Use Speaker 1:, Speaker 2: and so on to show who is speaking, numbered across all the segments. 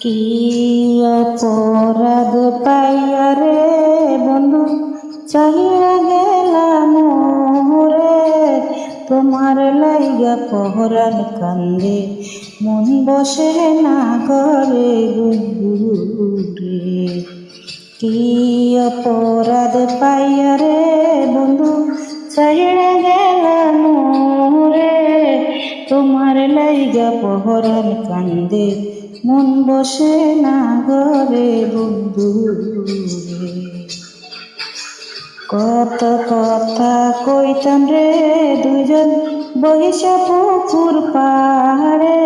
Speaker 1: কি অপরাধ পাইয়া রে বন্ধু? চাহিয়া গেলাম রে তোমার লাইগা পহরান কান্দে। মন বসে না করে রে কি অপরাধ পাইয়া রে বন্ধু? চাহিয়া গেলাম রে তোমার লাইগা পহরান কান্দে। মন বসে না ঘরে বন্ধু। কত কথা কইতাম রে দুজন বহিসা পুকুর পাহাড়ে।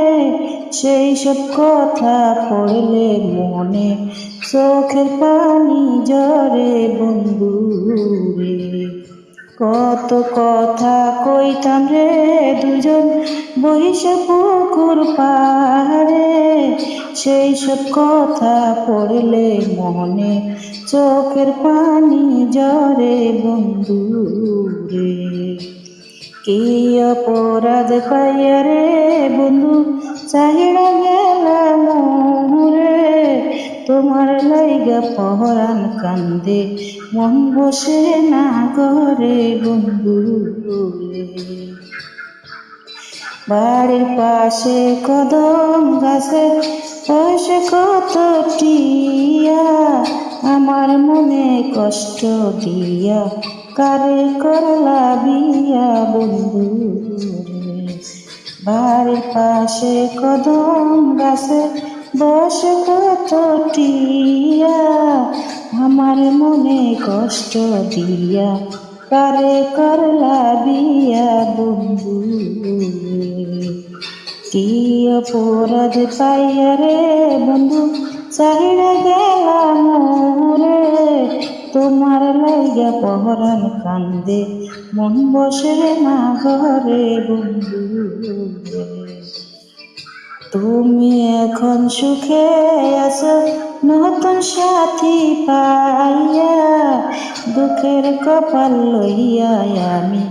Speaker 1: সেই সব কথা পড়লে মনে চোখের পানি জরে বন্ধু রে। কত কথা কইতাম রে দুজন বহিসা পুকুর পাহাড়ে। সেই সব কথা পড়লে মনে চোখের পানি জরে বন্ধু রে কি অপরাধ পাইয়া রে বন্ধু চাহিড়া গেলাম রে তোমার লাইগা পহরান কান্দে, মন বসে না করে বন্ধু বাড়ির পাশে কদম গাছে বসে কত টিয়া, আমার মনে কষ্ট দিয়া কারে করলা বিয়া বন্ধু বাড়ির পাশে কদম গাছে বসে কত টিয়া? আমার মনে কষ্ট দিয়া, কারে করলা বিয়া বন্ধু? কি অপরাধ পাইয়া রে বন্ধু? চাহিড়া গেলাম রে। তোমার লাইগা পহরান কান্দে, মন বসে না ঘরে বন্ধু। তুমি এখন সুখে আছো, নতুন সাথী পাইয়া দুঃখের কপাল লইয়া আমি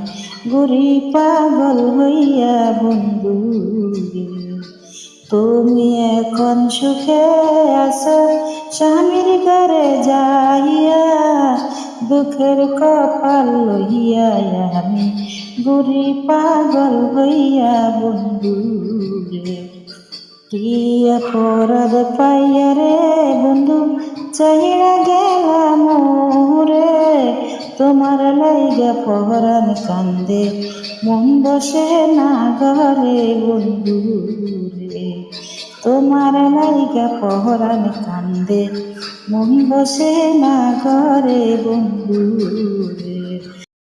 Speaker 1: গুরি পাগল হইয়া বন্ধু। তুমি এখন সুখে আছো, স্বামীর ঘরে যাইয়া দুঃখের কপাল লইয়া আমি গুরি পাগল হইয়া বন্ধু কি অপরাধ পাইয়া বন্ধু চাহিড়া গেলাম রে তোমার লাইগা পহরান কান্দে, মন বসে না ঘরে বন্ধু রে। তোমার লাইগা পহরান কান্দে, মন বসে না ঘরে বন্ধু রে।